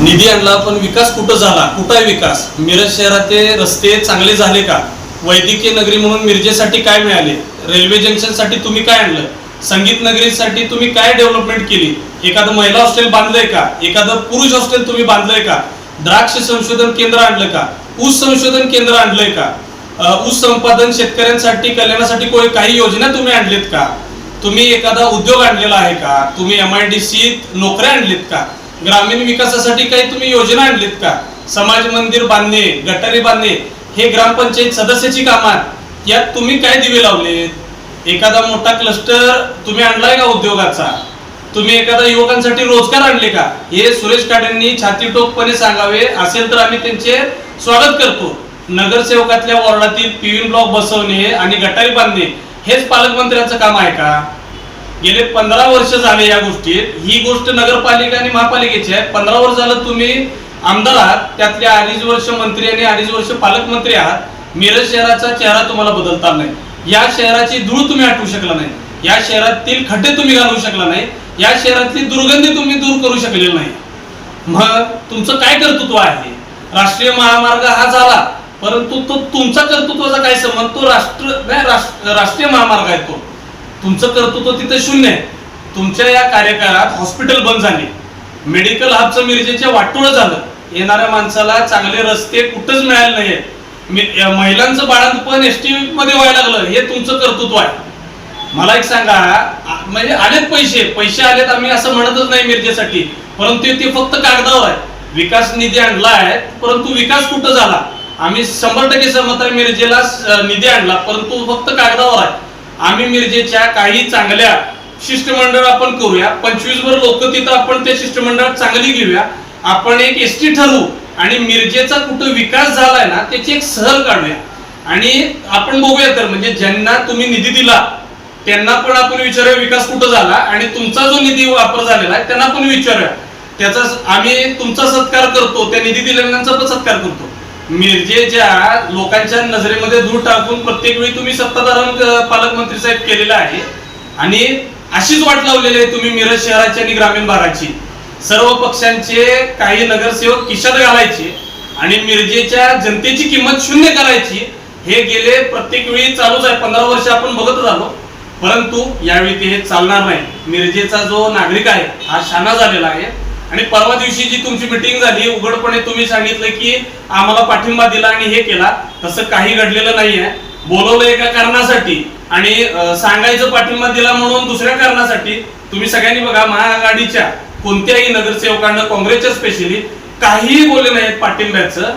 निधी आणला पण विकास कुठं झाला? कुठं आहे विकास? मिरज शहराचे रस्ते चांगले झाले का? वैद्यकीय नगरी म्हणून मिरजेसाठी काय मिळाले? रेल्वे जंक्शनसाठी तुम्ही काय आणलं? संगीत नगरीसाठी तुम्ही काय डेव्हलपमेंट केली? एखादं महिला हॉस्टेल बांधलंय का? एखादं पुरुष हॉस्टेल तुम्ही बांधलंय का? द्राक्ष संशोधन केंद्र आणलं का? ऊस संशोधन केंद्र आणलंय का? ऊस संपादन शेतकऱ्यांसाठी कल्याणासाठी कोणी काही योजना तुम्ही आणलीत का? तुम्ही एखादा उद्योग आणलेला आहे का? तुम्ही एम आय डी सीत नोकऱ्या आणलीत का? ग्रामीण विकासासाठी काही तुम्ही योजना आणलीत का? समाज मंदिर बांधणे गटारी बांधणे हे ग्रामपंचायत सदस्याची कामात यात तुम्ही काय दिवे लावलेत? एखादा मोठा क्लस्टर तुम्ही आणलाय का उद्योगाचा? तुम्ही एखादा युवकांसाठी रोजगार आणले का? हे सुरेश काडेंनी छातीटोकपणे सांगावे असेल तर आम्ही त्यांचे स्वागत करतो. नगरसेवकातल्या वॉर्डातील पीव्ही ब्लॉक बसवणे आणि गटारी बांधणे हेच पालकमंत्र्यांचं काम आहे का? गेले पंधरा वर्ष झाले या गोष्टीत. ही गोष्ट नगरपालिका आणि महापालिकेची आहे. पंधरा वर्ष झालं तुम्ही आमदार आहात. त्यातले अडीच वर्ष मंत्री आणि अडीच वर्ष पालकमंत्री आहात. मिरज शहराचा चेहरा तुम्हाला बदलता नाही. या शहराची धूळ तुम्ही हटवू शकला नाही. या शहरातील खड्डे तुम्ही घालवू शकला नाही. या शहरातली दुर्गंधी तुम्ही दूर करू शकलेली नाही. मग तुमचं काय कर्तृत्व आहे? राष्ट्रीय महामार्ग हा झाला परंतु तो तुमचा कर्तृत्वाचा काय संबंध? तो राष्ट्र नाही राष्ट्र- राष्ट्रीय महामार्ग आहे तो. तुमचं कर्तृत्व तिथे शून्य आहे. तुमच्या या कार्यकाळात हॉस्पिटल बंद झाले. मेडिकल हबचं मिरजेच्या वाटोळं झालं. येणाऱ्या माणसाला चांगले रस्ते कुठंच मिळाले नाहीये. महिलांचं बाळंतपण एस टी मध्ये व्हायला लागलं. हे तुमचं कर्तृत्व आहे. मला एक सांगा म्हणजे आलेत पैसे. पैसे आलेत आम्ही असं म्हणतच नाही मिरजेसाठी. परंतु ते फक्त कागदावर आहे. विकास निधी आणला आहे परंतु विकास कुठं झाला? आम्ही शंभर टक्के सहमत आहे मिरजेला निधी आणला परंतु फक्त कागदावर आहे. आम्ही मिरजेच्या काही चांगल्या शिष्टमंडळ आपण करूया. पंचवीस वर लोक तिथं आपण त्या शिष्टमंडळात चांगली घेऊया. आपण एक एस टी ठरवू आणि मिरजेचा कुठं विकास झालाय ना त्याची एक सहल काढूया. आणि आपण बघूया तर म्हणजे ज्यांना तुम्ही निधी दिला त्यांना पण आपण विचारूया विकास कुठं झाला आणि तुमचा जो निधी वापर झालेला आहे त्यांना पण विचारूया. त्याचा आम्ही तुमचा सत्कार करतो त्या निधी दिलेल्यांचा पण सत्कार करतो. मिरजेच्या लोकांच्या नजरेमध्ये दूर टाकून प्रत्येक वेळी तुम्ही सत्ताधारण पालकमंत्री साहेब केलेला आहे. आणि अशीच वाट लावलेली आहे तुम्ही मिरज शहराची आणि ग्रामीण भागाची. सर्व पक्षांचे काही नगरसेवक किशात घालायचे आणि मिरजेच्या जनतेची किंमत शून्य करायची. हे गेले प्रत्येक वेळी चालूच आहे. पंधरा वर्ष आपण बघतच आलो. परंतु यावेळी ते हे चालणार नाही. मिरजेचा जो नागरिक आहे हा शाना झालेला आहे. आणि परवा दिवशी जी तुमची मिटिंग झाली उघडपणे तुम्ही सांगितलं की आम्हाला पाठिंबा दिला आणि हे केला. तसं काही घडलेलं नाहीये. बोलवलं एका कारणासाठी आणि सांगायचं पाठिंबा दिला म्हणून दुसऱ्या कारणासाठी तुम्ही सगळ्यांनी बघा महाआघाडीच्या कोणत्याही नगरसेवकांना काँग्रेसच्या स्पेशली काहीही बोलले नाहीत पाठिंब्याचं.